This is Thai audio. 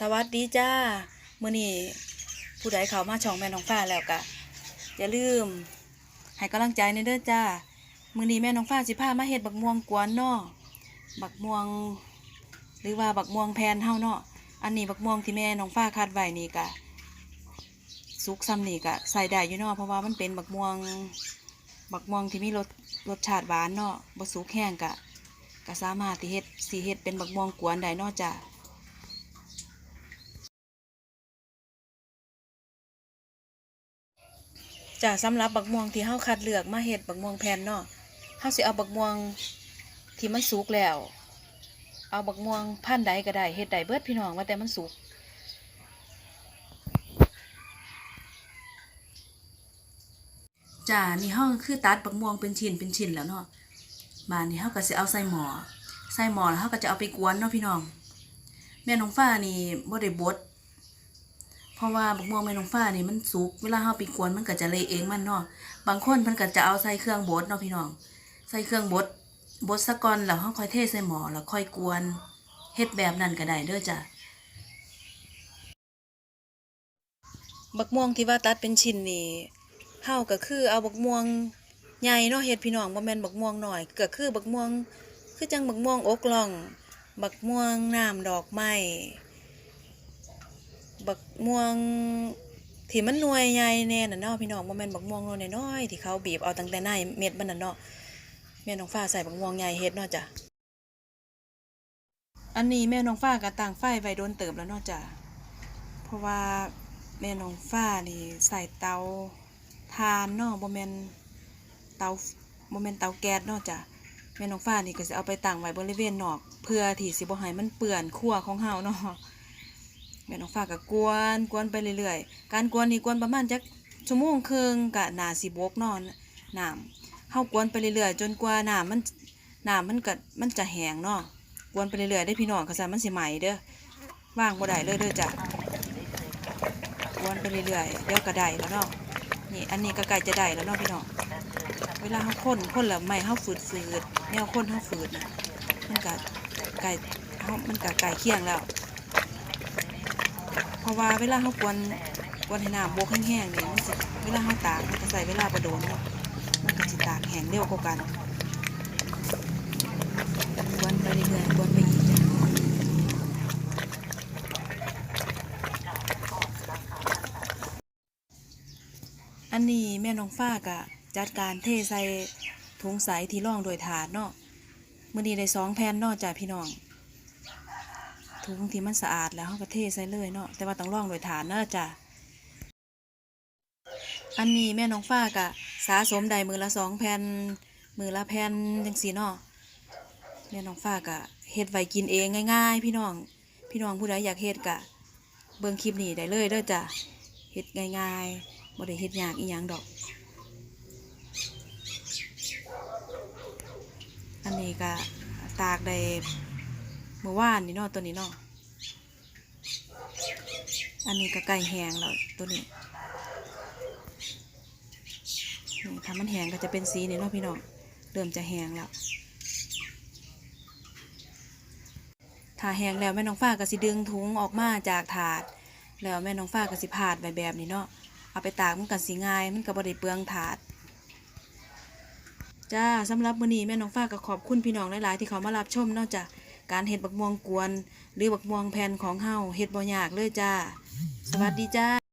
สวัสดีจ้ามื้อนี้ผู้ใดเขามาช่องแม่น้องฟ้าแล้วก็อย่าลืมให้กำลังใจในเด้อจ้ามื้อนี้แม่น้องฟ้าสิพามาเฮ็ดบักม่วงกวนเนาะบักม่วง หรือว่าบักม่วงแพนเฮาเนาะอันนี้บักม่วงที่แม่น้องฟ้าคัดไว้นี่ก็สุกซ้ำนี่ก็ใส่ได้อยู่เนาะเพราะว่ามันเป็นบักม่วงบักม่วงที่มีรสรสชาติหวานเนาะบ่สุกแห้งก็ก็สามารถที่เฮ็ดสิเฮ็ดเป็นบักม่วงกวนได้เนาะจ้า จ้ะสำหรับบักม่วงที่เฮาคัดเลือกมาเฮ็ดบักม่วงแผ่นเนาะเฮาสิเอาบักม่วงที่มันสุกแล้ว เอาบักม่วงพันใดก็ได้เฮ็ดได้เบิดพี่น้องว่าแต่มันสุกจ้านี่เฮาคือตัดบักม่วงเป็นชิ้นเป็นชิ้นแล้วเนาะบานนี้เฮาก็สิเอาใส่หม้อใส่หม้อแล้วเฮาก็จะเอาไปกวนเนาะพี่น้อง แม่น้องฟ้านี่บ่ได้บด เพราะว่าบักม่วงแม่นองฟ้านี่มันสุกเวลาเฮาไปกวนมันก็จะเละเองมันเนาะบางคนเพิ่นก็จะเอาใส่เครื่องบดเนาะพี่น้อง ใส่เครื่องบดบดซะก่อนแล้วเฮาค่อยเทใส่หม้อแล้วค่อยกวนเฮ็ดแบบนั้นก็ได้เด้อจ้ะบักม่วงที่ว่าตัดเป็นชิ้นนี่เฮาก็คือเอาบักม่วงใหญ่เนาะเฮ็ดพี่น้องบ่แม่นบักม่วงน้อยก็คือบักม่วง คือจังบักม่วงอกล่อง บักม่วงน้ำดอกไม้ บักม่วงที่มันหน่วยใหญ่แน่น่ะเนาะพี่น้องบ่แม่นบักม่วงหน่วยน้อยที่เขาบีบเอาตั้งแต่ในเม็ดมันน่ะเนาะแม่น้องฟ้าใส่บักม่วงใหญ่เฮ็ดเนาะจ้ะอันนี้แม่น้องฟ้าก็ตั้งไฟไว้โดนเติบแล้วเนาะจ้ะเพราะว่าแม่น้องฟ้านี่ใส่เตาทานเนาะบ่แม่นเตาบ่แม่นเตาแก๊สเนาะจ้ะแม่น้องฟ้านี่ก็สิเอาไปตั้งไว้บริเวณนอก เพื่อที่สิบ่ให้มันเปื้อนครัวของเฮาเนาะ แม่น้องฟ้าก็กวนกวนไปเรื่อยๆ การกวนนี่กวนประมาณจักชั่วโมงครึ่งกะน่าสิบกนาะน้ำเฮากวนไปเรื่อยๆ จนกว่าน้ำมันน้ำมันก็มันจะแห้งเนาะกวนไปเรื่อยๆได้พี่น้องกระสันมันสิไหม่เด้อว่างบ่ได้เลยเด้อจ้ะกวนไปเรื่อยๆเดี๋ยวก็ได้แล้วเนาะนี่อันนี้ก็ใกล้จะได้แล้วเนาะพี่น้องเวลาเฮาคนคนแล้วไม่เฮาฝืดๆแนวคนเฮาฝืดนะมันก็ไก่เฮามันก็ไก่เคียงแล้ว เพราะว่าเวลาเขากวนกวนให้น้ำบกแห้งๆนี่ยมันสิเวลาเขาตากมันจะใส่เวลาประโดนเนาะมันก็สิตากแห้งเร็วกว่ากันกวนไปเรื่อยๆกวนไปอีกอันนี้แม่น้องฟ้ากะจัดการเทใส่ถุงใสที่ร่องโดยถาดเนาะมื่อนี้ได้สองแผ่นนาะจ้ะพี่น้อง ถุงที่มันสะอาดแล้วเขาก็เทใส่เลยเนาะแต่ว่าต้องร่องโดยฐานเนาะจ้ะอันนี้แม่น้องฟ้ากะสะสมได้มือละสองแผ่นมือละแผ่นจังสีเนาะแม่น้องฟ้ากะเฮ็ดไว้กินเองง่าย ๆ พี่น้องพี่น้องผู้ใดอยากเฮ็ดกะเบิ่งคลิปนี้ได้เลยเด้อจ้ะเฮ็ดง่ายๆบ่ได้เฮ็ดยากอีหยังดอกอันนี้กะตากได้ เมื่อวานนี่เนาะตัวนี้เนาะอันนี้ก็ไก่แหงแล้วตัวนี้นี่ถ้ามันแหงก็จะเป็นสีนี่เนาะพี่น้องเริ่มจะแหงแล้วถ้าแหงแล้วแม่น้องฟ้าก็สิดึงถุงออกมาจากถาด แล้วแม่น้องฟ้าก็สิพาดแบบแบบนี้เนาะเอาไปตากมันก็สิง่าย มันก็บ่ได้เปลืองถาดจ้าสำหรับมื้อนี้แม่น้องฟ้าก็ขอบคุณพี่น้องหลายๆที่เขามารับชมนาะจ้ะก การเห็ดบักม่วงกวน หรือบักม่วงแผ่นของเฮาเห็ดบ่ยากเลยจ้า สวัสดีจ้า